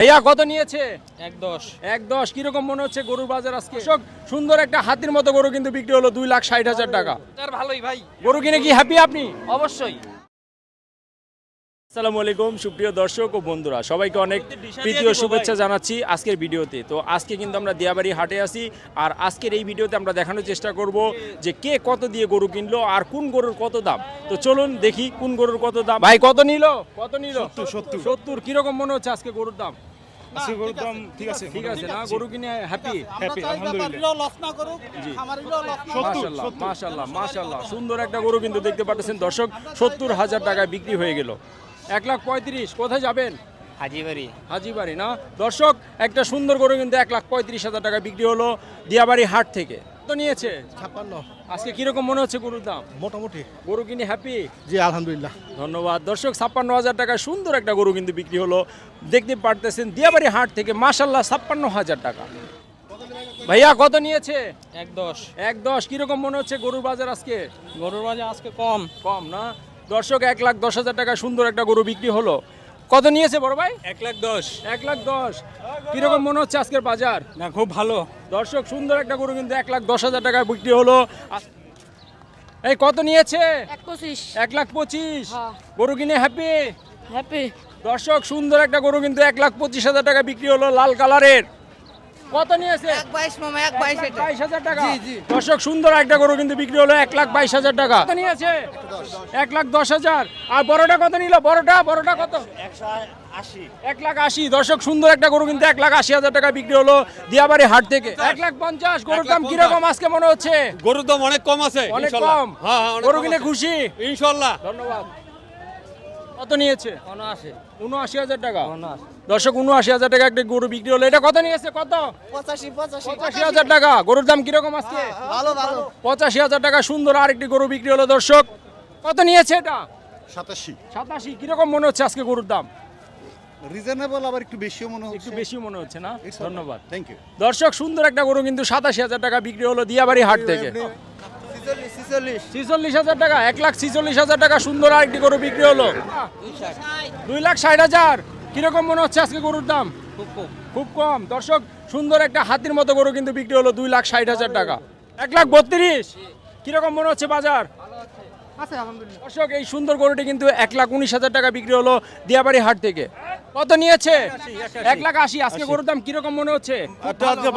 ভাইয়া কত নিয়েছে? এক দশ। এক দশ। কীরকম মনে হচ্ছে গরুর বাজার আজকে? কৃষক সুন্দর একটা হাতির মতো গরু কিন্তু বিক্রি হলো দুই লাখ ষাট হাজার টাকা। তার ভালোই ভাই। গরু কিনে কি হ্যাপি আপনি? অবশ্যই। আসসালামু আলাইকুম সুপ্রিয় দর্শক ও বন্ধুরা সবাইকে অনেক প্রীতি ও শুভেচ্ছা জানাচ্ছি আজকের ভিডিওতে। তো আজকে কিন্তু আমরা দিয়াবাড়ি হাটে আছি আর আজকের এই ভিডিওতে আমরা দেখানোর চেষ্টা করব যে কে কত দিয়ে গরু কিনলো আর কোন গরুর কত দাম। তো চলুন দেখি কোন গরুর কত দাম। ভাই কত নিল? কত নিল? সত্তর। সত্তর কীরকম মনে হচ্ছে আজকে গরুর দাম? আজকে গরুর দাম ঠিক আছে ঠিক আছে না গরু কিনে হ্যাপি হ্যাপি আলহামদুলিল্লাহ। সুন্দর একটা গরু কিন্তু দেখতে পাচ্ছেন দর্শক সত্তর হাজার টাকায় বিক্রি হয়ে গেল। এক লাখ পঁয়ত্রিশ কোথায় যাবেন? হাজিবাড়ি। হাজিবাড়ি না? দর্শক একটা সুন্দর গরু কিন্তু এক লাখ পঁয়ত্রিশ হাজার টাকা বিক্রি হলো দিয়াবাড়ি হাট থেকে। তো নিয়েছে? ছাপ্পান্ন। আজকে কীরকম মনে হচ্ছে গরুর দাম? মোটামুটি। গরু কিনে হ্যাপি জি আলহামদুলিল্লাহ। ধন্যবাদ। দর্শক ছাপ্পান্ন হাজার টাকা সুন্দর একটা গরু কিন্তু বিক্রি হলো। দেখতে পারতেছেন দিয়াবাড়ি হাট থেকে মাসাল্লাহ ছাপ্পান্ন হাজার টাকা। ভাইয়া কত নিয়েছে? এক দশ। এক দশ কীরকম মনে হচ্ছে গরুর বাজার আজকে? গরুর বাজার আজকে কম। কম না? দর্শক এক লাখ দশ হাজার টাকা সুন্দর একটা গরু বিক্রি হলো। কত নিয়েছে বড় ভাই? এক লাখ দশ। এক লাখ দশ। কীরকম মনে হচ্ছে আজকের বাজার? না খুব ভালো। দর্শক সুন্দর একটা গরু কিন্তু এক লাখ দশ হাজার টাকায় বিক্রি হলো। এই কত নিয়েছে? এক পঁচিশ। এক লাখ পঁচিশ। হ্যাঁ। গরু কিনে হ্যাপি হ্যাপি দর্শক সুন্দর একটা গরু কিন্তু এক লাখ পঁচিশ হাজার টাকা বিক্রি হলো লাল কালারের। কত নিয়েছে? এক বাইশ মামা এক বাইশ বাইশ হাজার টাকা। দর্শক সুন্দর একটা গরু কিন্তু বিক্রি হলো এক লাখ বাইশ হাজার টাকা। কত নিয়েছে? এক লাখ দশ হাজার। আর বড়টা কত নিল? বড়টা বড়টা কত? এক লাখ আশি। দর্শক সুন্দর একটা গরু কিন্তু এক লাখ আশি হাজার টাকা বিক্রি হলো দিয়াবাড়ি হাট থেকে। এক লাখ পঞ্চাশ। গরুর দাম কীরকম আজকে মনে হচ্ছে? গরুর দাম অনেক কম আছে অনেক কম। হ্যাঁ হ্যাঁ গরু কিনে খুশি? ইনশাল্লাহ। ধন্যবাদ। কত নিয়েছে? উনআশি। উনআশি হাজার টাকা। দর্শক উনআশি হাজার টাকা একটা গরু বিক্রি হলো। এটা কত নিয়েছে? কত? পঁচাশি হাজার টাকা। গরুর দাম কীরকম আজকে? ভালো ভালো। পঁচাশি হাজার টাকা সুন্দর আরেকটি গরু বিক্রি হলো দর্শক। কত নিয়েছে এটা? সাতাশি। সাতাশি। কীরকম মনে হচ্ছে আজকে গরুর দাম? রিজনেবল আবার একটু বেশিও মনে হচ্ছে। একটু বেশি মনে হচ্ছে না? ধন্যবাদ। থ্যাংক ইউ দর্শক সুন্দর একটা গরু কিন্তু সাতাশি হাজার টাকা বিক্রি হলো দিয়াবাড়ি হাট থেকে। ছিচল্লিশ। হাজার টাকা এক লাখ ছিচল্লিশ হাজার টাকা সুন্দর আরেকটি গরু বিক্রি হলো। দুই লাখ ষাট হাজার কীরকম মনে হচ্ছে আজকে গরুর দাম? খুব কম। দর্শক সুন্দর একটা হাতির মতো গরু কিন্তু বিক্রি হলো দুই লাখ ষাট হাজার টাকা। এক লাখ বত্রিশ কীরকম মনে হচ্ছে বাজার? দর্শক এই সুন্দর গরুটি কিন্তু এক লাখ উনিশ হাজার টাকা বিক্রি হলো দিয়াবাড়ি হাট থেকে। কত নিয়েছে? এক লাখ আশি আজকে গরুর দাম কীরকম মনে হচ্ছে?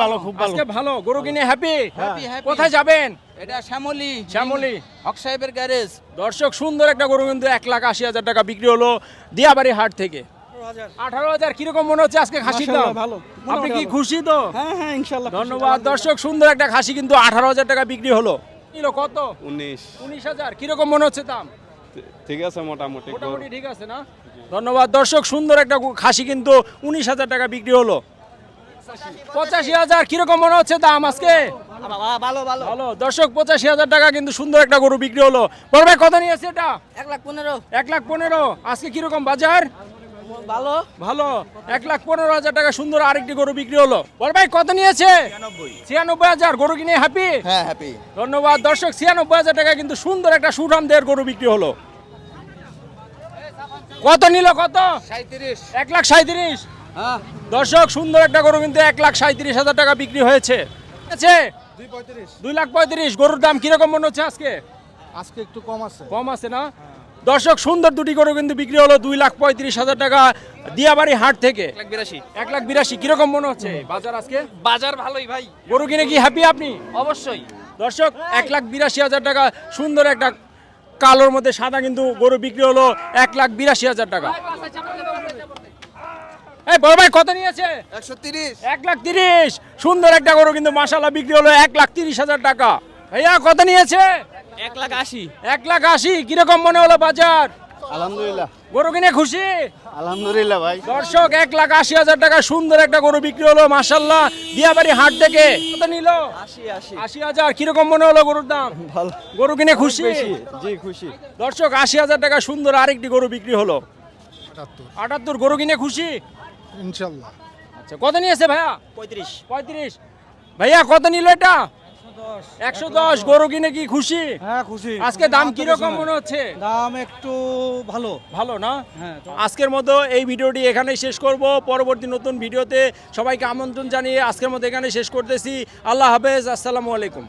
ভালো খুব ভালো। গরু কিনে হ্যাপি কোথায় যাবেন? এটা শ্যামলি। শ্যামলি। হক সাহেবের গ্যারেজ। দর্শক সুন্দর একটা গরু কিন্তু এক লাখ আশি হাজার টাকা বিক্রি হলো দিয়াবাড়ি হাট থেকে। আঠারো হাজার কীরকম মনে হচ্ছে আজকে খাসির দাম? ভালো। আপনি কি খুশি তো? হ্যাঁ হ্যাঁ ইনশাল্লাহ ধন্যবাদ। দর্শক সুন্দর একটা খাসি কিন্তু আঠারো হাজার টাকা বিক্রি হলো। কত? উনিশ। উনিশ হাজার। কীরকম মনে হচ্ছে দাম? ঠিক আছে মোটামুটি। মোটামুটি ঠিক আছে না? ধন্যবাদ। দর্শক সুন্দর একটা খাসি কিন্তু উনিশ হাজার টাকা বিক্রি হলো। পঁচাশি হাজার কীরকম মনে হচ্ছে দাম আজকে? ভালো ভালো। ভালো। দর্শক পঁচাশি হাজার টাকা কিন্তু সুন্দর একটা গরু বিক্রি হলো। বড় ভাই কত নিয়েছে এটা? এক লাখ পনেরো। এক লাখ পনেরো। আজকে কীরকম বাজার? ভালো। ভালো। এক লাখ পনেরো হাজার টাকা সুন্দর আরেকটি গরু বিক্রি হলো। বড় ভাই কত নিয়েছে? ছিয়ানব্বই। হাজার। গরু কিনে হ্যাপি হ্যাঁ হ্যাপি ধন্যবাদ। দর্শক ছিয়ানব্বই হাজার টাকা কিন্তু সুন্দর একটা সুঠাম দেহের গরু বিক্রি হলো। কত নিল কত? সাঁত্রিশ এক লাখ সাঁত্রিশ হ্যাঁ। দর্শক সুন্দর একটা গরু কিন্তু এক লাখ সাঁত্রিশ হাজার টাকা বিক্রি হয়েছে। আছে? দুই লাখ পঁয়ত্রিশ। গরুর দাম কীরকম মনে হচ্ছে আজকে? আজকে একটু কম আছে। কম আছে না? দর্শক সুন্দর দুটি গরু কিন্তু বিক্রি হলো দুই লাখ পঁয়ত্রিশ হাজার টাকা দিয়াবাড়ি হাট থেকে। এক লাখ বিরাশি। এক লাখ বিরাশি কীরকম মনে হচ্ছে? বাজার আজকে? বাজার ভালোই ভাই। গরু কিনে কি হ্যাপি আপনি? অবশ্যই। দর্শক এক লাখ বিরাশি হাজার টাকা সুন্দর একটা কালোর মধ্যে সাদা কিন্তু গরু বিক্রি হলো এক লাখ বিরাশি হাজার টাকা। এই বড় ভাই কত নিয়েছে? একশো তিরিশ। এক লাখ তিরিশ। সুন্দর একটা গরু কিন্তু মাসালা বিক্রি হলো এক লাখ তিরিশ হাজার টাকা। ভাইয়া কত নিয়েছে? এক লাখ আশি। এক লাখ আশি। কীরকম মনে হলো বাজার? আলহামদুলিল্লাহ। গরু কিনে খুশি? আলহামদুলিল্লাহ ভাই। দর্শক এক লাখ আশি হাজার টাকা সুন্দর একটা গরু বিক্রি হলো মাসাল্লাহ দিয়াবাড়ি হাট থেকে। কত নিল? আশি হাজার। কীরকম মনে হলো গরুর দাম? ভালো। গরু কিনে খুশি? জি খুশি। দর্শক আশি হাজার টাকা সুন্দর আরেকটি গরু বিক্রি হলো। আটাত্তর গরু কিনে খুশি? ইনশাল্লাহ আচ্ছা কত নিয়েছে ভাইয়া? পঁয়ত্রিশ। পঁয়ত্রিশ। ভাইয়া কত নিল এটা? একশো দশ। গরু কিনে কি খুশি? হ্যাঁ খুশি। আজকে দাম কীরকম মনে হচ্ছে? দাম একটু ভালো। ভালো না? হ্যাঁ আজকের মতো এই ভিডিওটি এখানেই শেষ করব। পরবর্তী নতুন ভিডিওতে সবাইকে আমন্ত্রণ জানিয়ে আজকের মতো এখানে শেষ করতেছি। আল্লাহ হাফেজ। আসসালামু আলাইকুম।